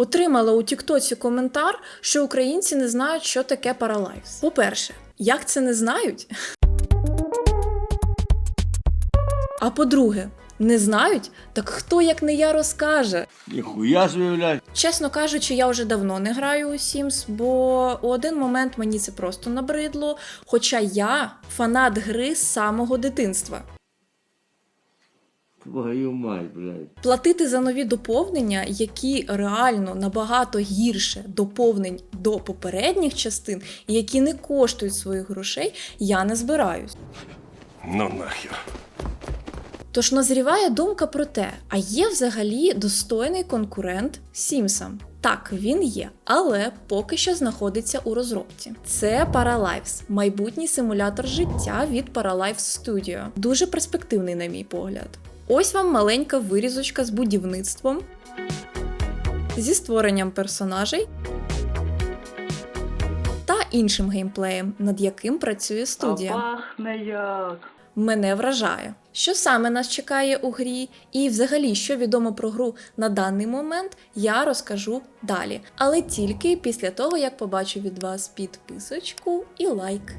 Отримала у Тіктоці коментар, що українці не знають, що таке паралайфс. По-перше, як це не знають? А по-друге, не знають? Так хто як не я розкаже? Ніхуя собі. Чесно кажучи, я вже давно не граю у Sims, бо у один момент мені це просто набридло. Хоча я фанат гри з самого дитинства. Твою мать, блядь. Платити за нові доповнення, які реально набагато гірше доповнень до попередніх частин, і які не коштують своїх грошей, я не збираюсь. Ну нахер. Тож назріває думка про те, а є взагалі достойний конкурент Сімсам. Так, він є, але поки що знаходиться у розробці. Це Paralives, майбутній симулятор життя від Paralives Studio. Дуже перспективний, на мій погляд. Ось вам маленька вирізочка з будівництвом, зі створенням персонажей та іншим геймплеєм, над яким працює студія пахне як. мене вражає. Що саме нас чекає у грі, і взагалі, що відомо про гру на даний момент, я розкажу далі. Але тільки після того, як побачу від вас підписочку і лайк.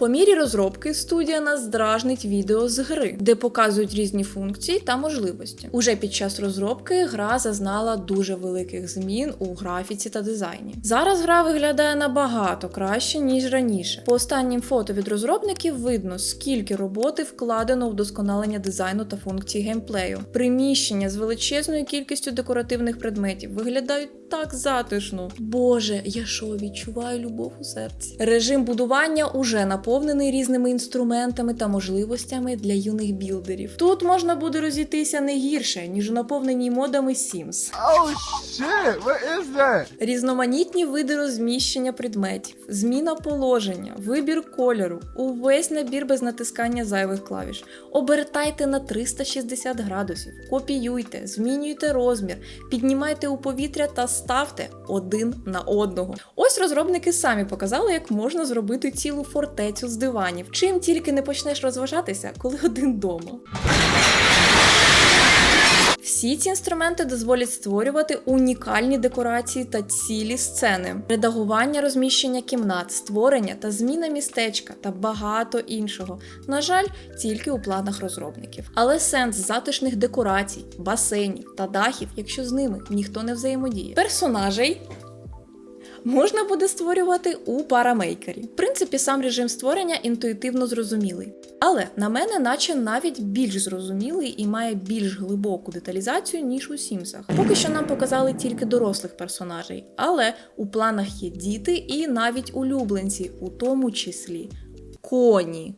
По мірі розробки студія нас здражнить відео з гри, де показують різні функції та можливості. Уже під час розробки гра зазнала дуже великих змін у графіці та дизайні. Зараз гра виглядає набагато краще ніж раніше. По останнім фото від розробників видно, скільки роботи вкладено в вдосконалення дизайну та функцій геймплею. Приміщення з величезною кількістю декоративних предметів виглядають так затишно. Боже, я що відчуваю любов у серці. Режим будування уже наповнений різними інструментами та можливостями для юних білдерів. Тут можна буде розійтися не гірше, ніж у наповненій модами Sims. Oh shit, what is that? Різноманітні види розміщення предметів, зміна положення, вибір кольору, увесь набір без натискання зайвих клавіш. Обертайте на 360 градусів, копіюйте, змінюйте розмір, піднімайте у повітря та ставте один на одного. Ось розробники самі показали, як можна зробити цілу фортецю з диванів. Чим тільки не почнеш розважатися, коли один дома. Всі ці інструменти дозволять створювати унікальні декорації та цілі сцени, редагування розміщення кімнат, створення та зміна містечка та багато іншого. На жаль, тільки у планах розробників. Але сенс затишних декорацій, басейнів та дахів, якщо з ними ніхто не взаємодіє. Персонажей можна буде створювати у парамейкері. В принципі, сам режим створення інтуїтивно зрозумілий. Але на мене, наче навіть більш зрозумілий і має більш глибоку деталізацію, ніж у Сімсах. Поки що нам показали тільки дорослих персонажей, але у планах є діти і навіть улюбленці, у тому числі коні.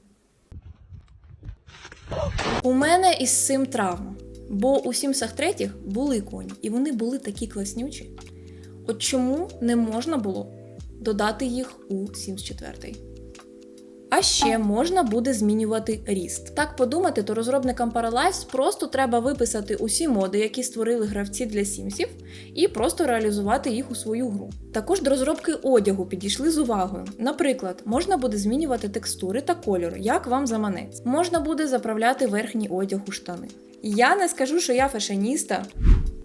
У мене із цим травма. Бо у Сімсах третіх були коні, і вони були такі класнючі. От чому не можна було додати їх у Sims 4? А ще можна буде змінювати ріст. Так подумати, то розробникам Paralives просто треба виписати усі моди, які створили гравці для Сімсів, і просто реалізувати їх у свою гру. Також до розробки одягу підійшли з увагою. Наприклад, можна буде змінювати текстури та кольор, як вам заманеться. Можна буде заправляти верхній одяг у штани. Я не скажу, що я фешеніста,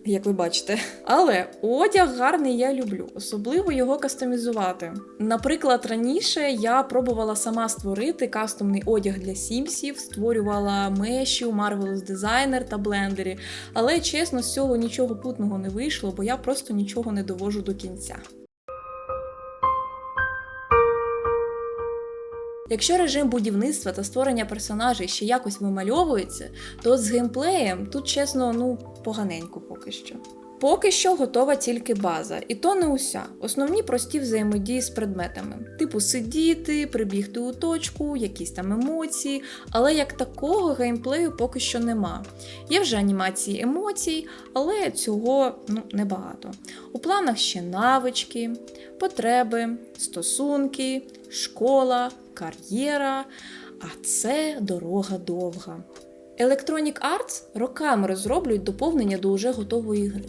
як ви бачите. Але одяг гарний я люблю, особливо його кастомізувати. Наприклад, раніше я пробувала сама створити кастомний одяг для сімсів, створювала меші у Marvelous Designer та блендері. Але чесно, з цього нічого путного не вийшло, бо я просто нічого не довожу до кінця. Якщо режим будівництва та створення персонажей ще якось вимальовується, то з геймплеєм тут чесно, ну поганенько поки що. Поки що готова тільки база, і то не уся. Основні прості взаємодії з предметами, типу сидіти, прибігти у точку, якісь там емоції, але як такого геймплею поки що нема. Є вже анімації емоцій, але цього ну, небагато. У планах ще навички, потреби, стосунки, школа, кар'єра, а це дорога довга. Electronic Arts роками розроблюють доповнення до уже готової гри.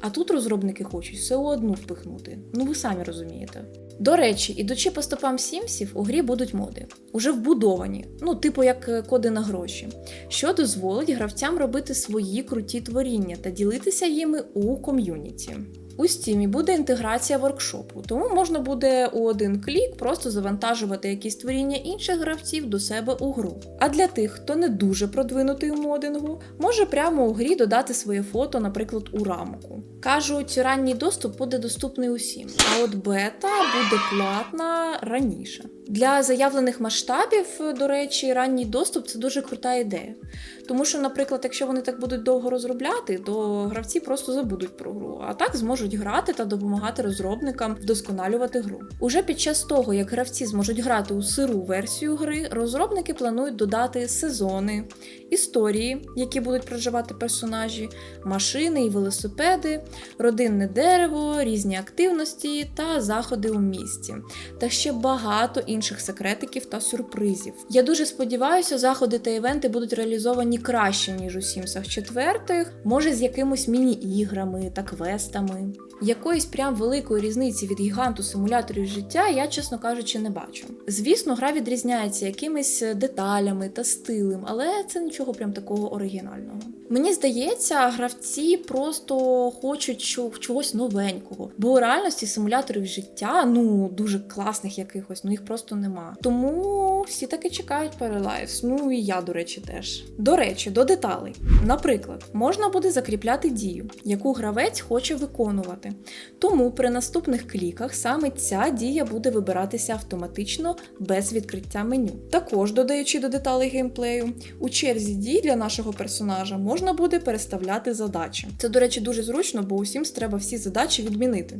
А тут розробники хочуть все одну впихнути. Ну ви самі розумієте. До речі, ідучи по стопам Сімсів, у грі будуть моди, уже вбудовані, ну, типу як е, коди на гроші, що дозволить гравцям робити свої круті творіння та ділитися їми у ком'юніті. У Steam буде інтеграція воркшопу, тому можна буде у один клік просто завантажувати якісь творіння інших гравців до себе у гру. А для тих, хто не дуже продвинутий у модингу, може прямо у грі додати своє фото, наприклад, у рамку. Кажуть, ранній доступ буде доступний усім, а от бета буде платна раніше. Для заявлених масштабів, до речі, ранній доступ це дуже крута ідея. Тому що, наприклад, якщо вони так будуть довго розробляти, то гравці просто забудуть про гру, а так зможуть грати та допомагати розробникам вдосконалювати гру. Уже під час того, як гравці зможуть грати у сиру версію гри, розробники планують додати сезони, історії, які будуть проживати персонажі, машини і велосипеди, родинне дерево, різні активності та заходи у місті, та ще багато інших секретиків та сюрпризів. Я дуже сподіваюся, заходи та івенти будуть реалізовані краще, ніж у Сімсах четвертих, може з якимось міні-іграми та квестами. Якоїсь прям великої різниці від гіганту симуляторів життя я, чесно кажучи, не бачу. Звісно, гра відрізняється якимись деталями та стилем, але це нічого прям такого оригінального. Мені здається, гравці просто хочуть чо- чогось новенького, бо у реальності симуляторів життя, ну дуже класних якихось, ну їх просто нема. Тому всі таки чекають Paralives, ну і я, до речі, теж. До речі, до деталей. Наприклад, можна буде закріпляти дію, яку гравець хоче виконувати. Тому при наступних кліках саме ця дія буде вибиратися автоматично без відкриття меню. Також, додаючи до деталей геймплею, у черзі дій для нашого персонажа можна буде переставляти задачі. Це, до речі, дуже зручно, бо усім треба всі задачі відмінити.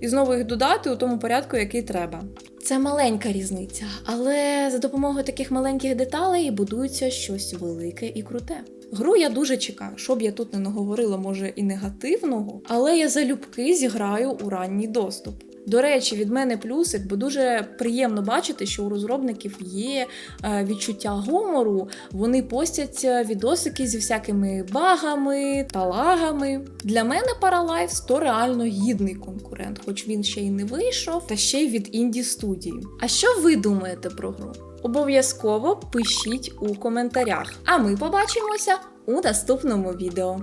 І знову їх додати у тому порядку, який треба. Це маленька різниця, але за допомогою таких маленьких деталей будується щось велике і круте. Гру я дуже чекаю, щоб я тут не наговорила, може, і негативного, але я залюбки зіграю у ранній доступ. До речі, від мене плюсик, бо дуже приємно бачити, що у розробників є е, відчуття гумору. Вони постять е, відосики зі всякими багами та лагами. Для мене Paralives то реально гідний конкурент, хоч він ще й не вийшов, та ще й від інді студії. А що ви думаєте про гру? Обов'язково пишіть у коментарях. А ми побачимося у наступному відео.